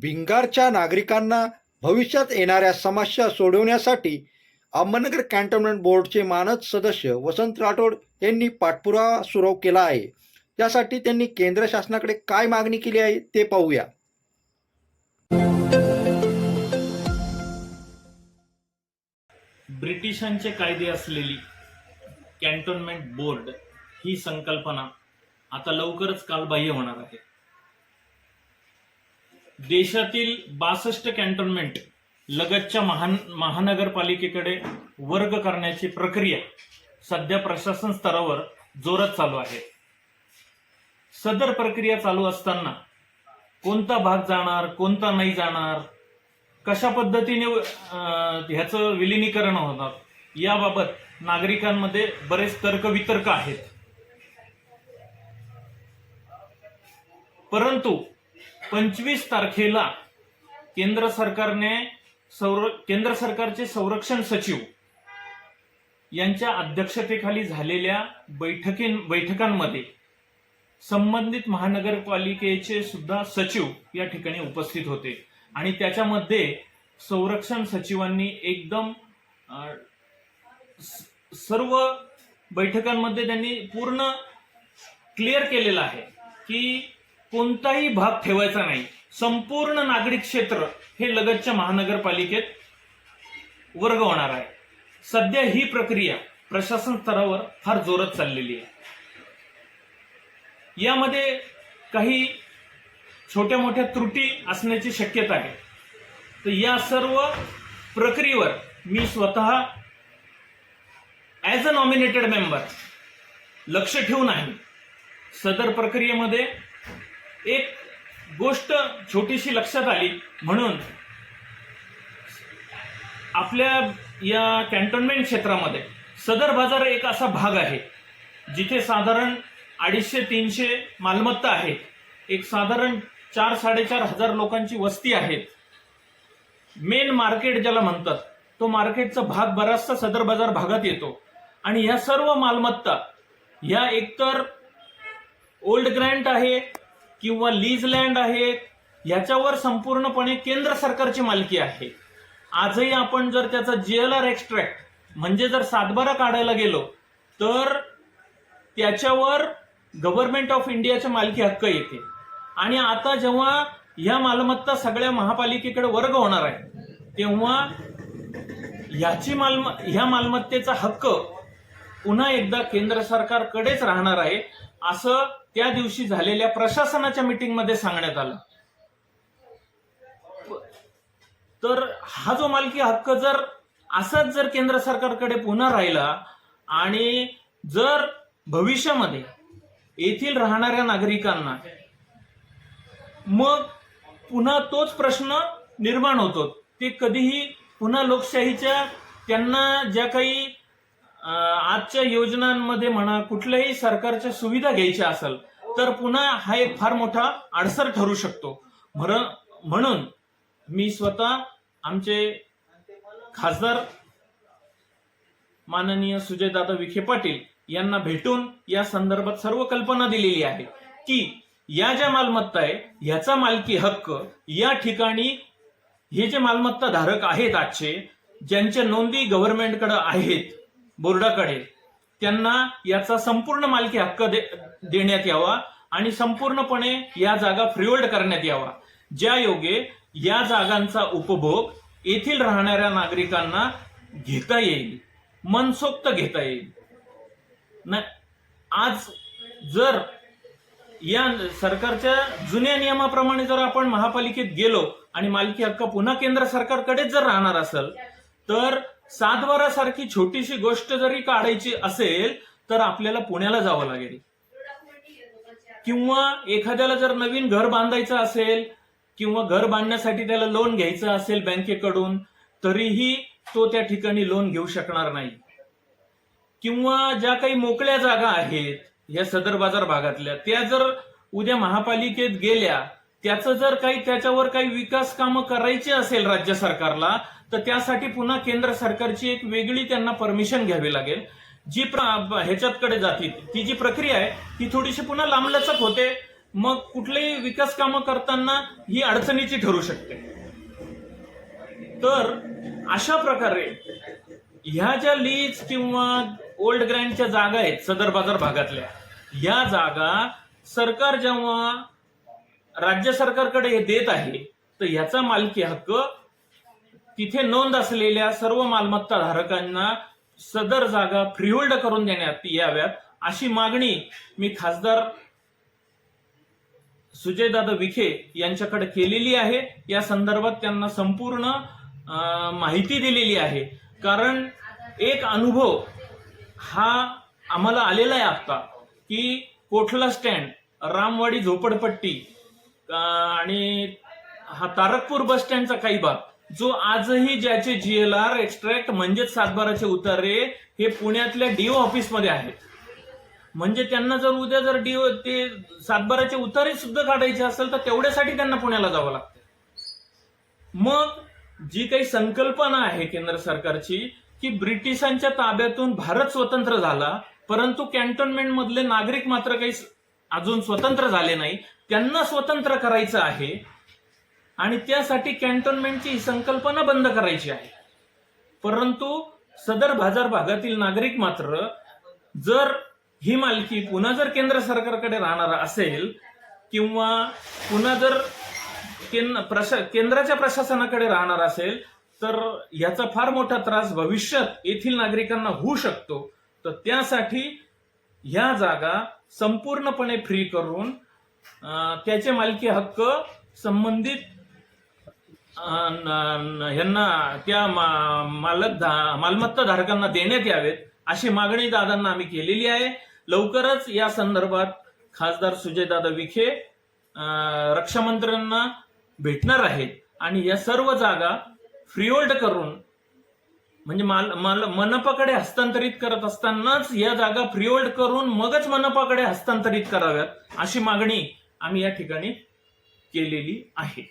भिंगारच्या नागरिकांना भविष्यात येणाऱ्या समस्या सोडवण्यासाठी अहमदनगर कॅन्टोन्मेंट बोर्डचे मानद सदस्य वसंत राठोड यांनी पाठपुरावा सुरू केला आहे. त्यासाठी त्यांनी केंद्र शासनाकडे काय मागणी केली आहे ते पाहूया. ब्रिटिशांचे कायदे असलेली कॅन्टोन्मेंट बोर्ड ही संकल्पना आता लवकरच कालबाह्य होणार आहे. देशातील बासष्ट कॅन्टोन्मेंट लगतच्या महान महानगरपालिकेकडे वर्ग करण्याची प्रक्रिया सध्या प्रशासन स्तरावर जोरात चालू आहे. सदर प्रक्रिया चालू असताना कोणता भाग जाणार कोणता नाही जाणार कशा पद्धतीने ह्याचं विलिनीकरण होणार याबाबत नागरिकांमध्ये बरेच तर्कवितर्क आहेत. परंतु पंचवीस तारखेला केंद्र सरकारने संर केंद्र सरकारचे संरक्षण सचिव यांच्या अध्यक्षतेखाली झालेल्या बैठकीं बैठकांमध्ये संबंधित महानगरपालिकेचे सुद्धा सचिव या ठिकाणी उपस्थित होते. आणि त्याच्यामध्ये संरक्षण सचिवांनी एकदम स- सर्व बैठकांमध्ये त्यांनी पूर्ण क्लिअर केलेलं आहे की कोणताही भाग ठेवायचा नाही. संपूर्ण नागरिक क्षेत्र हे लगतच्या महानगरपालिकेत वर्ग होणार आहे. सध्या ही प्रक्रिया प्रशासन स्तरावर फार जोरात चाललेली आहे. यामध्ये काही छोट्या मोठ्या त्रुटी असण्याची शक्यता आहे. तर या सर्व प्रक्रियेवर मी स्वतः ॲज अ नॉमिनेटेड मेंबर लक्ष ठेवून आहे. सदर प्रक्रियेमध्ये एक गोष्ट छोटीशी लक्षात आली म्हणून आपल्या या कॅन्टोन्मेंट क्षेत्रामध्ये सदर बाजार एक असा भाग आहे जिथे साधारण अडीचशे तीनशे मालमत्ता आहेत. एक साधारण चार साडेचार हजार लोकांची वस्ती आहे मेन मार्केट ज्याला म्हणतात तो मार्केटचा भाग बराचसा सदर बाजार भागात येतो. आणि ह्या सर्व मालमत्ता ह्या एकतर ओल्ड ग्रँट आहे किंवा लीज लँड आहेत ह्याच्यावर संपूर्णपणे केंद्र सरकारची मालकी आहे. आजही आपण जर त्याचा जीएलआर एक्स्ट्रॅक्ट म्हणजे जर सातबारा काढायला गेलो तर त्याच्यावर गव्हर्नमेंट ऑफ इंडियाच्या मालकी हक्क येते. आणि आता जेव्हा ह्या मालमत्ता सगळ्या महापालिकेकडे वर्ग होणार आहे तेव्हा ह्याची मालम ह्या मालमत्तेचा हक्क पुन्हा एकदा केंद्र सरकारकडेच राहणार आहे. असं त्या दिवशी झालेल्या प्रशासनाच्या मीटिंगमध्ये सांगण्यात आलं. तर हा जो मालकी हक्क जर असाच जर केंद्र सरकारकडे पुन्हा राहिला आणि जर भविष्यामध्ये येथील राहणाऱ्या नागरिकांना मग पुन्हा तोच प्रश्न निर्माण होतो. ते कधीही पुन्हा लोकशाहीच्या त्यांना ज्या काही आजच्या योजनांमध्ये म्हणा कुठल्याही सरकारच्या सुविधा घ्यायच्या असेल तर पुन्हा हा एक फार मोठा अडसर ठरू शकतो. म्हणून मी स्वतः आमचे खासदार माननीय सुजयदादा विखे पाटील यांना भेटून या संदर्भात सर्व कल्पना दिलेली आहे की या ज्या मालमत्ता आहे ह्याचा मालकी हक्क या ठिकाणी हे जे मालमत्ता धारक आहेत आजचे ज्यांच्या नोंदी गव्हर्नमेंटकडे आहेत बोर्डाकडे. त्यांना याचा संपूर्ण मालकी हक्क दे- देण्यात यावा आणि संपूर्णपणे या जागा फ्रीहोल्ड करण्यात यावा. ज्या योगे या जागांचा उपभोग येथील राहणाऱ्या नागरिकांना घेता येईल मनसोक्त घेता येईल. ना आज जर या सरकारच्या जुन्या नियमाप्रमाणे जर आपण महापालिकेत गेलो आणि मालकी हक्क पुन्हा केंद्र सरकारकडेच जर राहणार असेल तर सातबारा सारखी छोटीशी गोष्ट जरी काढायची असेल तर आपल्याला पुण्याला जावं लागेल. किंवा एखाद्याला जर नवीन घर बांधायचं असेल किंवा घर बांधण्यासाठी त्याला लोन घ्यायचं असेल बँकेकडून तरीही तो त्या ठिकाणी लोन घेऊ शकणार नाही. किंवा ज्या काही मोकळ्या जागा आहेत या सदर बाजार भागातल्या त्या जर उद्या महापालिकेत गेल्या त्याचं जर काही त्याच्यावर काही विकास कामं करायची असेल राज्य सरकारला तर त्यासाठी पुन्हा केंद्र सरकारची एक वेगळी त्यांना परमिशन घ्यावी लागेल. जी प्र- ह्याच्यातकडे जातील ती जी प्रक्रिया आहे ती थोडीशी पुन्हा लांबलचक होते. मग कुठलेही विकास कामं करताना ही अडचणीची ठरू शकते. तर अशा प्रकारे ह्या ज्या लीज किंवा ओल्ड ग्रँडच्या जागा आहेत सदर बाजार भागातल्या या जागा सरकार जेव्हा राज्य सरकारकडे हे देत आहे तर ह्याचा मालकी हक्क तिथे नोंद असलेल्या सर्व मालमत्ता धारकांना सदर जागा फ्रीहोल्ड करून देण्यात याव्यात अशी मागणी मी खासदार सुजयदादा विखे यांच्याकडे केलेली आहे. या संदर्भात त्यांना संपूर्ण माहिती दिलेली आहे. कारण एक अनुभव हा आम्हाला आलेला आहे आता की कोठला स्टँड रामवाडी झोपडपट्टी आणि हा तारकपूर बस स्टँडचा काही भाग जो आजही ज्याचे जीएलआर एक्स्ट्रॅक्ट म्हणजेच सातबाराचे उतारे हे पुण्यातल्या डीओ ऑफिसमध्ये आहेत म्हणजे त्यांना जर उद्या जर डीओ ते सातबाराचे उतारे सुद्धा काढायचे असेल तर तेवढ्यासाठी त्यांना पुण्याला जावं लागतं. मग जी काही संकल्पना आहे केंद्र सरकारची की ब्रिटिशांच्या ताब्यातून भारत स्वतंत्र झाला परंतु कॅन्टोन्मेंट मधले नागरिक मात्र काही अजून स्वतंत्र झाले नाही. त्यांना स्वतंत्र करायचं आहे. आणि त्यासाठी कॅन्टोन्मेंटची ही संकल्पना बंद करायची आहे. परंतु सदर बाजार भागातील नागरिक मात्र जर ही मालकी पुन्हा जर केंद्र सरकारकडे राहणार असेल किंवा पुन्हा जर प्रशा केंद्राच्या प्रशासनाकडे राहणार असेल तर याचा फार मोठा त्रास भविष्यात येथील नागरिकांना होऊ शकतो. तर त्यासाठी ह्या जागा संपूर्णपणे फ्री करून त्याचे मालकी हक्क संबंधित न- यांना त्या मा- मालक मालमत्ता धारकांना देण्यात यावेत अशी मागणी दादांना आम्ही केलेली आहे. लवकरच या संदर्भात खासदार सुजयदादा विखे रक्षामंत्र्यांना भेटणार आहेत आणि या सर्व जागा फ्रीहोल्ड करून म्हणजे माल माल मनपाकडे हस्तांतरित करत असतानाच या जागा फ्रीहोल्ड करून मगच मनपाकडे हस्तांतरित कराव्यात अशी मागणी आम्ही या ठिकाणी केलेली आहे.